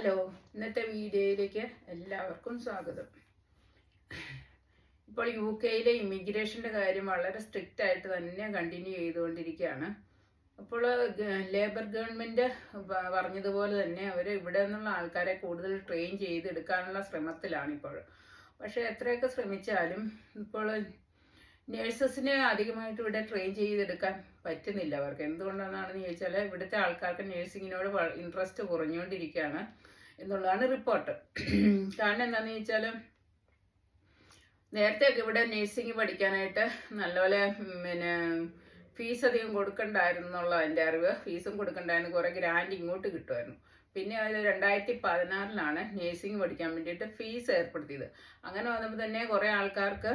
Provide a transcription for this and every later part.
Hello ഇന്നത്തെ വീഡിയോയിലേക്ക് എല്ലാവർക്കും സ്വാഗതം. ഇപ്പോൾ യു കെയിലെ ഇമിഗ്രേഷന്റെ കാര്യം വളരെ സ്ട്രിക്റ്റ് ആയിട്ട് തന്നെ കണ്ടിന്യൂ ചെയ്തുകൊണ്ടിരിക്കുകയാണ്. അപ്പോൾ ലേബർ ഗവൺമെന്റ് പറഞ്ഞതുപോലെ തന്നെ അവർ ഇവിടെ നിന്നുള്ള ആൾക്കാരെ കൂടുതൽ ട്രെയിൻ ചെയ്തെടുക്കാനുള്ള ശ്രമത്തിലാണ് ഇപ്പോൾ. പക്ഷേ എത്രയൊക്കെ ശ്രമിച്ചാലും ഇപ്പോൾ നേഴ്സസിനെ അധികമായിട്ട് ഇവിടെ ട്രെയിൻ ചെയ്തെടുക്കാൻ പറ്റുന്നില്ല അവർക്ക്. എന്തുകൊണ്ടാണെന്ന് ചോദിച്ചാൽ ഇവിടുത്തെ ആൾക്കാർക്ക് നേഴ്സിങ്ങിനോട് ഇൻട്രസ്റ്റ് കുറഞ്ഞുകൊണ്ടിരിക്കുകയാണ്. എന്നുള്ളതാണ് റിപ്പോർട്ട്. കാരണം എന്താണെന്ന് ചോദിച്ചാൽ നേരത്തെയൊക്കെ ഇവിടെ നഴ്സിംഗ് പഠിക്കാനായിട്ട് നല്ലപോലെ പിന്നെ ഫീസ് അധികം കൊടുക്കണ്ടായിരുന്നു എന്നുള്ള എന്റെ അറിവ്. ഫീസും കൊടുക്കണ്ടായിരുന്നു. കുറേ ഗ്രാൻഡ് ഇങ്ങോട്ട് കിട്ടുമായിരുന്നു. പിന്നെ അത് രണ്ടായിരത്തി പതിനാറിലാണ് നേഴ്സിംഗ് പഠിക്കാൻ വേണ്ടിയിട്ട് ഫീസ് ഏർപ്പെടുത്തിയത്. അങ്ങനെ വന്നപ്പോൾ തന്നെ കുറേ ആൾക്കാർക്ക്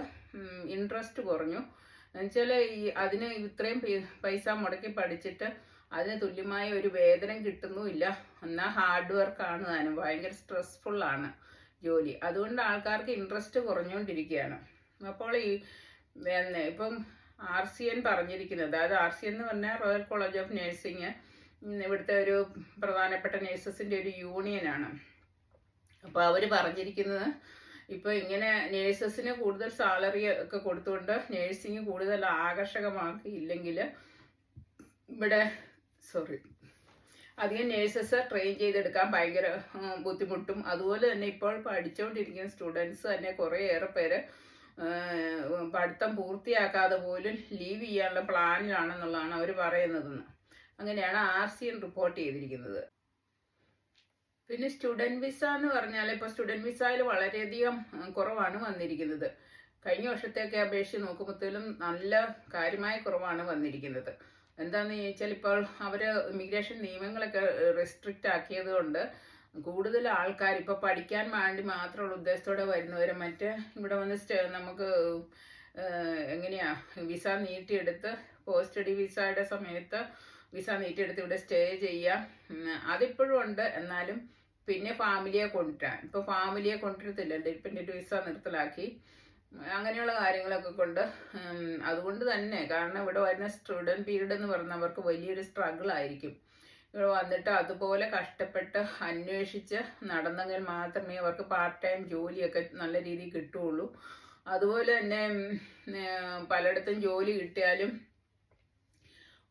ഇൻട്രസ്റ്റ് കുറഞ്ഞു. എന്നുവെച്ചാൽ ഈ അതിന് ഇത്രയും പൈസ മുടക്കി പഠിച്ചിട്ട് അതിന് തുല്യമായ ഒരു വേതനം കിട്ടുന്നുമില്ല. എന്നാൽ ഹാർഡ് വർക്ക് ആണ് താനും. ഭയങ്കര സ്ട്രെസ്ഫുള്ളാണ് ജോലി. അതുകൊണ്ട് ആൾക്കാർക്ക് ഇൻട്രസ്റ്റ് കുറഞ്ഞുകൊണ്ടിരിക്കുകയാണ്. അപ്പോൾ ഈ ഇപ്പം ആർ സി എൻ പറഞ്ഞിരിക്കുന്നത്. അതായത് ആർ സി എൻ എന്ന് പറഞ്ഞാൽ റോയൽ കോളേജ് ഓഫ് നഴ്സിംഗ് ഇവിടുത്തെ ഒരു പ്രധാനപ്പെട്ട നേഴ്സസിന്റെ ഒരു യൂണിയനാണ് അപ്പോൾ അവർ പറഞ്ഞിരിക്കുന്നത് ഇപ്പോൾ ഇങ്ങനെ നേഴ്സസിന് കൂടുതൽ സാലറി ഒക്കെ കൊടുത്തുകൊണ്ട് നേഴ്സിംഗ് കൂടുതൽ ആകർഷകമാക്കിയില്ലെങ്കിൽ ഇവിടെ സോറി അധികം നേഴ്സസ് ട്രെയിൻ ചെയ്തെടുക്കാൻ ഭയങ്കര ബുദ്ധിമുട്ടും. അതുപോലെ തന്നെ ഇപ്പോൾ പഠിച്ചുകൊണ്ടിരിക്കുന്ന സ്റ്റുഡൻസ് തന്നെ കുറേയേറെ പേര് പഠിത്തം പൂർത്തിയാക്കാതെ പോലും ലീവ് ചെയ്യാനുള്ള പ്ലാനിലാണെന്നുള്ളതാണ് അവർ പറയുന്നതെന്ന്. അങ്ങനെയാണ് ആർ സി എൻ റിപ്പോർട്ട് ചെയ്തിരിക്കുന്നത്. പിന്നെ സ്റ്റുഡന്റ് വിസ എന്ന് പറഞ്ഞാൽ ഇപ്പോൾ സ്റ്റുഡന്റ് വിസയിൽ വളരെയധികം കുറവാണ് വന്നിരിക്കുന്നത്. കഴിഞ്ഞ വർഷത്തേക്ക് അപേക്ഷിച്ച് നോക്കുമ്പോഴത്തേലും നല്ല കാര്യമായ കുറവാണ് വന്നിരിക്കുന്നത്. എന്താണെന്ന് ചോദിച്ചാൽ ഇപ്പോൾ അവർ ഇമിഗ്രേഷൻ നിയമങ്ങളൊക്കെ റെസ്ട്രിക്റ്റ് ആക്കിയത് കൊണ്ട് കൂടുതൽ ആൾക്കാർ ഇപ്പോൾ പഠിക്കാൻ വേണ്ടി മാത്രമുള്ള ഉദ്ദേശത്തോടെ വരുന്നവർ മറ്റ് ഇവിടെ വന്ന് സ്റ്റേ നമുക്ക് എങ്ങനെയാ വിസ നീട്ടിയെടുത്ത് പോസ്റ്റ് സ്റ്റഡി വിസയുടെ സമയത്ത് വിസ നീട്ടിയെടുത്ത് ഇവിടെ സ്റ്റേ ചെയ്യാം. അതിപ്പോഴും ഉണ്ട്. എന്നാലും പിന്നെ ഫാമിലിയെ കൊണ്ടുവരാൻ ഇപ്പോൾ ഫാമിലിയെ കൊണ്ടുവരത്തില്ല. ഡിപ്പെൻഡന്റ് വിസ നിർത്തലാക്കി. അങ്ങനെയുള്ള കാര്യങ്ങളൊക്കെ കൊണ്ട് അതുകൊണ്ട് തന്നെ. കാരണം ഇവിടെ വരുന്ന സ്റ്റുഡന്റ് പീരീഡ് എന്ന് പറഞ്ഞവർക്ക് വലിയൊരു സ്ട്രഗിൾ ആയിരിക്കും. ഇവിടെ വന്നിട്ട് അതുപോലെ കഷ്ടപ്പെട്ട് അന്വേഷിച്ച് നടന്നെങ്കിൽ മാത്രമേ അവർക്ക് പാർട്ട് ടൈം ജോലിയൊക്കെ നല്ല രീതിയിൽ കിട്ടുകയുള്ളൂ. അതുപോലെ തന്നെ പലയിടത്തും ജോലി കിട്ടിയാലും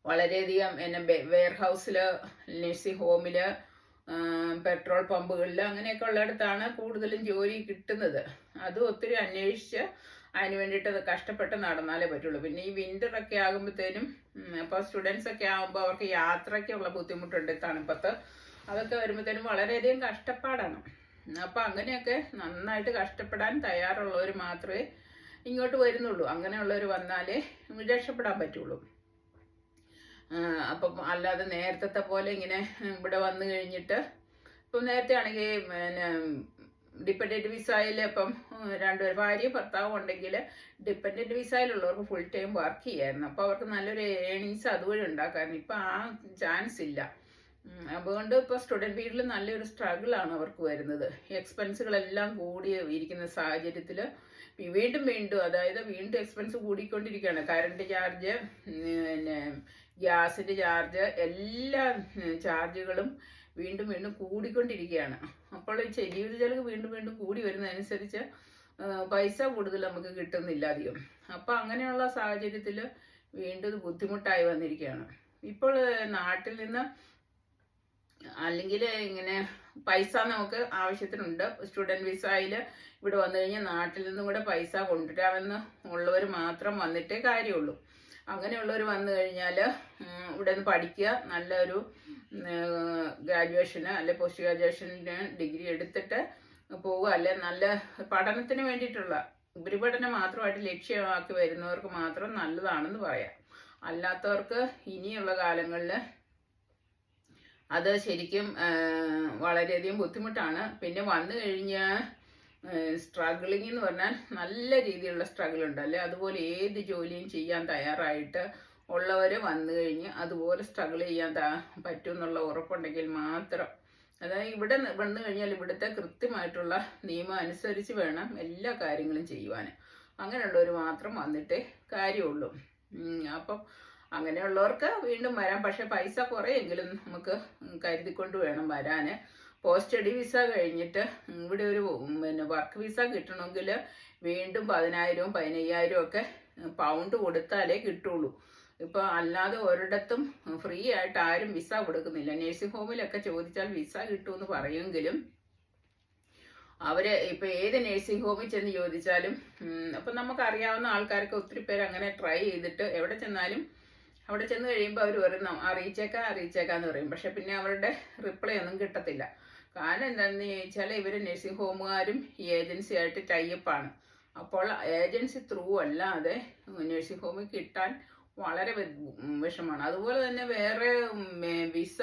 വളരെയധികം എന്നെ വെയർ ഹൗസിൽ നഴ്സിംഗ് ഹോമിൽ പെട്രോൾ പമ്പുകളിൽ അങ്ങനെയൊക്കെ ഉള്ളിടത്താണ് കൂടുതലും ജോലി കിട്ടുന്നത്. അത് ഒത്തിരി അന്വേഷിച്ച് അതിന് വേണ്ടിയിട്ട് അത് കഷ്ടപ്പെട്ട് നടന്നാലേ പറ്റുള്ളൂ. പിന്നെ ഈ വിന്റർ ഒക്കെ ആകുമ്പോഴത്തേനും അപ്പോൾ സ്റ്റുഡൻസ് ഒക്കെ ആകുമ്പോൾ അവർക്ക് യാത്രയ്ക്കുള്ള ബുദ്ധിമുട്ടുണ്ട് തണുപ്പത്ത്. അതൊക്കെ വരുമ്പോഴത്തേനും വളരെയധികം കഷ്ടപ്പാടാണ്. അപ്പോൾ അങ്ങനെയൊക്കെ നന്നായിട്ട് കഷ്ടപ്പെടാൻ തയ്യാറുള്ളവർ മാത്രമേ ഇങ്ങോട്ട് വരുന്നുള്ളൂ. അങ്ങനെയുള്ളവർ വന്നാലേ രക്ഷപ്പെടാൻ പറ്റുള്ളൂ. അപ്പം അല്ലാതെ നേരത്തെ പോലെ ഇങ്ങനെ ഇവിടെ വന്നു കഴിഞ്ഞിട്ട് ഇപ്പം നേരത്തെ ആണെങ്കിൽ പിന്നെ ഡിപ്പെൻഡന്റ് വിസയിൽ ഇപ്പം രണ്ടുപേർ ഭാര്യയും ഭർത്താവും ഉണ്ടെങ്കിൽ ഡിപ്പെൻഡന്റ് വിസയിലുള്ളവർക്ക് ഫുൾ ടൈം വർക്ക് ചെയ്യായിരുന്നു. അപ്പോൾ അവർക്ക് നല്ലൊരു ഏണിങ്സ് അതുവഴി ഉണ്ടാക്കാമായിരുന്നു ഇപ്പം ആ ചാൻസ് ഇല്ല. അതുകൊണ്ട് ഇപ്പോൾ സ്റ്റുഡന്റ് വീട്ടിൽ നല്ലൊരു സ്ട്രഗിളാണ് അവർക്ക് വരുന്നത്. എക്സ്പെൻസുകളെല്ലാം കൂടി ഇരിക്കുന്ന സാഹചര്യത്തിൽ വീണ്ടും വീണ്ടും അതായത് വീണ്ടും എക്സ്പെൻസ് കൂടിക്കൊണ്ടിരിക്കുകയാണ്. കറണ്ട് ചാർജ് പിന്നെ ഗ്യാസിന്റെ ചാർജ് എല്ലാ ചാർജുകളും വീണ്ടും വീണ്ടും കൂടിക്കൊണ്ടിരിക്കുകയാണ്. അപ്പോൾ ഈ ജീവിത ചെലവ് വീണ്ടും വീണ്ടും കൂടി വരുന്നതനുസരിച്ച് പൈസ കൂടുതൽ നമുക്ക് കിട്ടുന്നില്ല അധികം. അപ്പോൾ അങ്ങനെയുള്ള സാഹചര്യത്തിൽ വീണ്ടും ബുദ്ധിമുട്ടായി വന്നിരിക്കുകയാണ്. ഇപ്പോൾ നാട്ടിൽ നിന്ന് അല്ലെങ്കിൽ ഇങ്ങനെ പൈസ നമുക്ക് ആവശ്യത്തിനുണ്ട്. സ്റ്റുഡന്റ് വിസയിൽ ഇവിടെ വന്നു കഴിഞ്ഞാൽ നാട്ടിൽ നിന്നും കൂടെ പൈസ കൊണ്ടുവരാമെന്ന് ഉള്ളവർ മാത്രം വന്നിട്ടേ കാര്യമുള്ളൂ. അങ്ങനെയുള്ളവർ വന്നു കഴിഞ്ഞാൽ ഇവിടെ നിന്ന് പഠിക്കുക നല്ലൊരു ഗ്രാജുവേഷന് അല്ലെ പോസ്റ്റ് ഗ്രാജുവേഷന് ഡിഗ്രി എടുത്തിട്ട് പോവുക അല്ലെ നല്ല പഠനത്തിന് വേണ്ടിയിട്ടുള്ള ഉപരിപഠനം മാത്രമായിട്ട് ലക്ഷ്യമാക്കി വരുന്നവർക്ക് മാത്രം നല്ലതാണെന്ന് പറയാം. അല്ലാത്തവർക്ക് ഇനിയുള്ള കാലങ്ങളിൽ അത് ശരിക്കും വളരെയധികം ബുദ്ധിമുട്ടാണ്. പിന്നെ വന്നു കഴിഞ്ഞാൽ സ്ട്രഗിളിങ് എന്ന് പറഞ്ഞാൽ നല്ല രീതിയിലുള്ള സ്ട്രഗിൾ ഉണ്ട്. അല്ലെ അതുപോലെ ഏത് ജോലിയും ചെയ്യാൻ തയ്യാറായിട്ട് ഉള്ളവർ വന്നു കഴിഞ്ഞ് അതുപോലെ സ്ട്രഗിൾ ചെയ്യാൻ പറ്റും എന്നുള്ള ഉറപ്പുണ്ടെങ്കിൽ മാത്രം. അതായത് ഇവിടെ വന്നു കഴിഞ്ഞാൽ ഇവിടുത്തെ കൃത്യമായിട്ടുള്ള നിയമം അനുസരിച്ച് വേണം എല്ലാ കാര്യങ്ങളും ചെയ്യുവാൻ അങ്ങനെയുള്ളവർ മാത്രം വന്നിട്ടേ കാര്യമുള്ളൂ. അപ്പം അങ്ങനെയുള്ളവർക്ക് വീണ്ടും വരാം. പക്ഷെ പൈസ കുറേയെങ്കിലും നമുക്ക് കരുതിക്കൊണ്ട് വേണം വരാൻ പോസ്റ്റ് സ്റ്റഡി വിസ കഴിഞ്ഞിട്ട് ഇവിടെ ഒരു പിന്നെ വർക്ക് വിസ കിട്ടണമെങ്കിൽ വീണ്ടും പതിനായിരവും പതിനയ്യായിരവും ഒക്കെ പൗണ്ട് കൊടുത്താലേ കിട്ടുള്ളൂ. ഇപ്പോൾ അല്ലാതെ ഒരിടത്തും ഫ്രീ ആയിട്ട് ആരും വിസ കൊടുക്കുന്നില്ല. നേഴ്സിംഗ് ഹോമിലൊക്കെ ചോദിച്ചാൽ വിസ കിട്ടുമെന്ന് പറയുമെങ്കിലും അവർ ഇപ്പൊ ഏത് നേഴ്സിംഗ് ഹോമിൽ ചെന്ന് ചോദിച്ചാലും അപ്പം അപ്പൊ നമുക്ക് അറിയാവുന്ന ആൾക്കാർക്ക് ഒത്തിരി പേര് അങ്ങനെ ട്രൈ ചെയ്തിട്ട് എവിടെ ചെന്നാലും അവിടെ ചെന്ന് കഴിയുമ്പോൾ അവർ പറയും "ന- അറിയിച്ചേക്കാം അറിയിച്ചേക്കാന്ന് പറയും. പക്ഷെ പിന്നെ അവരുടെ റിപ്ലൈ ഒന്നും കിട്ടത്തില്ല. കാരണം എന്താണെന്ന് ചോദിച്ചാൽ ഇവർ നഴ്സിംഗ് ഹോമുകാരും ഈ ഏജൻസിയായിട്ട് ടൈപ്പാണ് അപ്പോൾ ഏജൻസി ത്രൂ അല്ലാതെ നഴ്സിംഗ് ഹോമിൽ കിട്ടാൻ വളരെ വിഷമാണ് അതുപോലെ തന്നെ വേറെ വിസ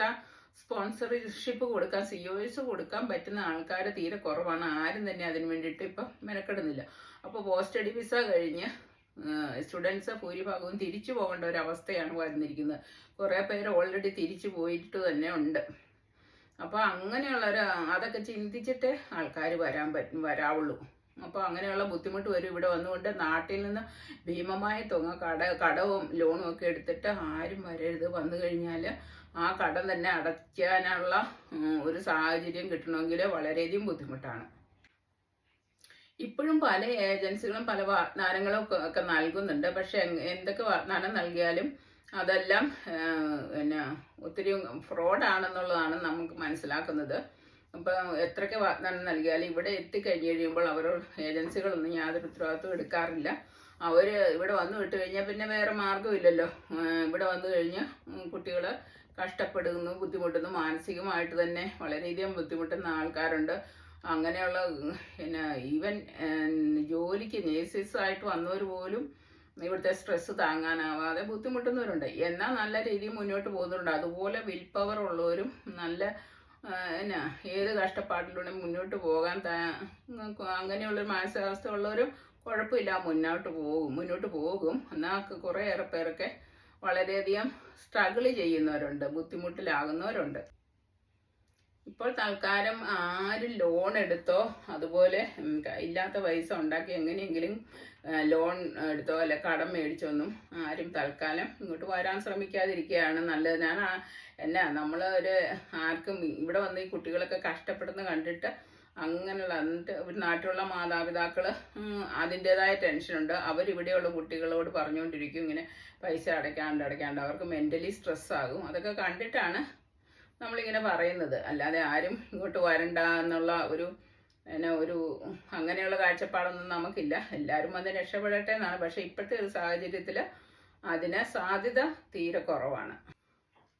സ്പോൺസർഷിപ്പ് കൊടുക്കാൻ സി ഒ എസ് കൊടുക്കാൻ പറ്റുന്ന ആൾക്കാർ തീരെ കുറവാണ്. ആരും തന്നെ അതിന് വേണ്ടിയിട്ട് ഇപ്പം മെനക്കെടുന്നില്ല. അപ്പോൾ പോസ്റ്റ് സ്റ്റഡി വിസ കഴിഞ്ഞ് സ്റ്റുഡൻസ് ഭൂരിഭാഗവും തിരിച്ചു പോകേണ്ട ഒരു അവസ്ഥയാണ് വന്നിരിക്കുന്നത്. കുറേ പേര് ഓൾറെഡി തിരിച്ചു പോയിട്ട് തന്നെ ഉണ്ട്. അപ്പോൾ അങ്ങനെയുള്ളൊരു അതൊക്കെ ചിന്തിച്ചിട്ട് ആൾക്കാർ വരാൻ പറ്റും വരാവുള്ളൂ. അപ്പോൾ അങ്ങനെയുള്ള ബുദ്ധിമുട്ട് വരും. ഇവിടെ വന്നുകൊണ്ട് നാട്ടിൽ നിന്ന് ഭീമമായ തുക കട കടവും ലോണും ഒക്കെ എടുത്തിട്ട് ആരും വരരുത്. വന്നു കഴിഞ്ഞാൽ ആ കടം തന്നെ അടയ്ക്കാനുള്ള ഒരു സാഹചര്യം കിട്ടണമെങ്കിൽ വളരെയധികം ബുദ്ധിമുട്ടാണ്. ഇപ്പോഴും പല ഏജൻസികളും പല വാഗ്ദാനങ്ങളും ഒക്കെ നൽകുന്നുണ്ട്. പക്ഷെ എന്തൊക്കെ വാഗ്ദാനം നൽകിയാലും അതെല്ലാം പിന്നെ ഒത്തിരി ഫ്രോഡാണെന്നുള്ളതാണ് നമുക്ക് മനസ്സിലാക്കുന്നത്. അപ്പം എത്രയൊക്കെ വാഗ്ദാനം നൽകിയാലും ഇവിടെ എത്തിക്കഴിഞ്ഞ് കഴിയുമ്പോൾ അവർ ഏജൻസികളൊന്നും യാതൊരു ഉത്തരവാദിത്വം എടുക്കാറില്ല. അവർ ഇവിടെ വന്നു വിട്ട് കഴിഞ്ഞാൽ പിന്നെ വേറെ മാർഗമില്ലല്ലോ ഇവിടെ വന്നു കഴിഞ്ഞ് കുട്ടികൾ കഷ്ടപ്പെടുന്നു ബുദ്ധിമുട്ടുന്നു മാനസികമായിട്ട് തന്നെ വളരെയധികം ബുദ്ധിമുട്ടുന്ന ആൾക്കാരുണ്ട്. അങ്ങനെയുള്ള പിന്നെ ഈവൻ ജോലിക്ക് നേഴ്സസ് ആയിട്ട് വന്നവർ പോലും ഇവിടുത്തെ സ്ട്രെസ് താങ്ങാനാവാതെ ബുദ്ധിമുട്ടുന്നവരുണ്ട്. എന്നാൽ നല്ല രീതിയിൽ മുന്നോട്ട് പോകുന്നവരുണ്ട് അതുപോലെ വിൽ പവർ ഉള്ളവരും നല്ല എന്നാ ഏത് കഷ്ടപ്പാടിലൂടെ മുന്നോട്ട് പോകാൻ അങ്ങനെയുള്ളൊരു മാനസികാവസ്ഥ ഉള്ളവരും കുഴപ്പമില്ല. മുന്നോട്ട് പോകും മുന്നോട്ട് പോകും. എന്നാൽ കുറേയേറെ പേരൊക്കെ വളരെയധികം സ്ട്രഗിൾ ചെയ്യുന്നവരുണ്ട് ബുദ്ധിമുട്ടിലാകുന്നവരുണ്ട്. ഇപ്പോൾ തൽക്കാലം ആരും ലോൺ എടുത്തോ അതുപോലെ ഇല്ലാത്ത പൈസ ഉണ്ടാക്കി എങ്ങനെയെങ്കിലും ലോൺ എടുത്തോ അല്ലെ കടം മേടിച്ചൊന്നും ആരും തൽക്കാലം ഇങ്ങോട്ട് വരാൻ ശ്രമിക്കാതിരിക്കുകയാണ് നല്ലത്. ഞാൻ എന്നാ നമ്മൾ ഒരു ആർക്കും ഇവിടെ വന്ന് ഈ കുട്ടികളൊക്കെ കഷ്ടപ്പെടുന്ന കണ്ടിട്ട് അങ്ങനെയുള്ള എന്നിട്ട് നാട്ടിലുള്ള മാതാപിതാക്കൾ അതിന്റെതായ ടെൻഷനുണ്ട് അവരിവിടെയുള്ള കുട്ടികളോട് പറഞ്ഞുകൊണ്ടിരിക്കും ഇങ്ങനെ പൈസ അടയ്ക്കാണ്ട് അടയ്ക്കാണ്ട്. അവർക്ക് മെന്റലി സ്ട്രെസ്സാകും അതൊക്കെ കണ്ടിട്ടാണ് നമ്മളിങ്ങനെ പറയുന്നത്. അല്ലാതെ ആരും ഇങ്ങോട്ട് വരണ്ട എന്നുള്ള ഒരു പിന്നെ ഒരു അങ്ങനെയുള്ള കാഴ്ചപ്പാടൊന്നും നമുക്കില്ല. എല്ലാവരും വന്ന് രക്ഷപ്പെടട്ടെ എന്നാണ്. പക്ഷെ ഇപ്പോഴത്തെ ഒരു സാഹചര്യത്തിൽ അതിന് സാധ്യത തീരെ കുറവാണ്.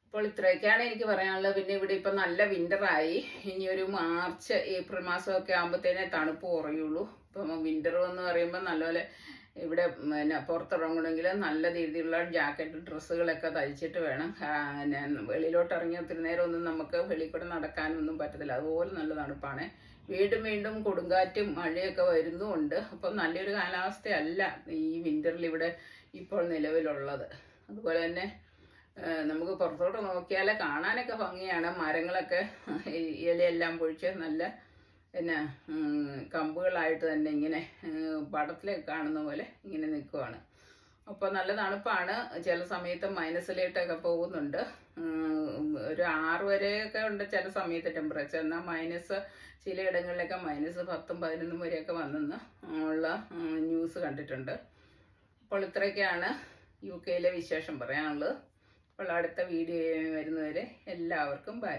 അപ്പോൾ ഇത്രയൊക്കെയാണ് എനിക്ക് പറയാനുള്ളത്. പിന്നെ ഇവിടെ ഇപ്പം നല്ല വിന്ററായി ഇനി ഒരു മാർച്ച് ഏപ്രിൽ മാസമൊക്കെ ആകുമ്പോഴത്തേനെ തണുപ്പ് കുറയുള്ളൂ. ഇപ്പം വിന്റർ എന്ന് പറയുമ്പോൾ നല്ലപോലെ ഇവിടെ പിന്നെ പുറത്തിറങ്ങണമെങ്കിൽ നല്ല രീതിയിലുള്ള ജാക്കറ്റ് ഡ്രസ്സുകളൊക്കെ തയ്ച്ചിട്ട് വേണം. പിന്നെ വെളിയിലോട്ട് ഇറങ്ങി ഒത്തിരി നേരം ഒന്നും നമുക്ക് വെളിയിൽ കൂടെ നടക്കാനൊന്നും പറ്റത്തില്ല. അതുപോലെ നല്ല തണുപ്പാണ്. വീണ്ടും വീണ്ടും കൊടുങ്കാറ്റും മഴയൊക്കെ വരുന്നുമുണ്ട്. അപ്പം നല്ലൊരു കാലാവസ്ഥയല്ല ഈ വിന്ററിൽ ഇവിടെ ഇപ്പോൾ നിലവിലുള്ളത്. അതുപോലെ തന്നെ നമുക്ക് പുറത്തോട്ട് നോക്കിയാൽ കാണാനൊക്കെ ഭംഗിയാണ്. മരങ്ങളൊക്കെ ഇലയെല്ലാം പൊഴിച്ച് നല്ല പിന്നെ കമ്പുകളായിട്ട് തന്നെ ഇങ്ങനെ പടത്തിലേക്ക് കാണുന്ന പോലെ ഇങ്ങനെ നിൽക്കുവാണ് അപ്പോൾ നല്ല തണുപ്പാണ്. ചില സമയത്ത് മൈനസിലേട്ടൊക്കെ പോകുന്നുണ്ട്. ഒരു ആറ് വരെയൊക്കെ ഉണ്ട് ചില സമയത്ത് ടെമ്പറേച്ചർ എന്നാൽ മൈനസ് ചിലയിടങ്ങളിലൊക്കെ മൈനസ് പത്തും പതിനൊന്നും വരെയൊക്കെ വന്നെന്ന് ഉള്ള ന്യൂസ് കണ്ടിട്ടുണ്ട്. അപ്പോൾ ഇത്രയൊക്കെയാണ് യു കെയിലെ വിശേഷം പറയാനുള്ളത്. അപ്പോൾ അടുത്ത വീഡിയോ വരുന്നവരെ എല്ലാവർക്കും ബൈ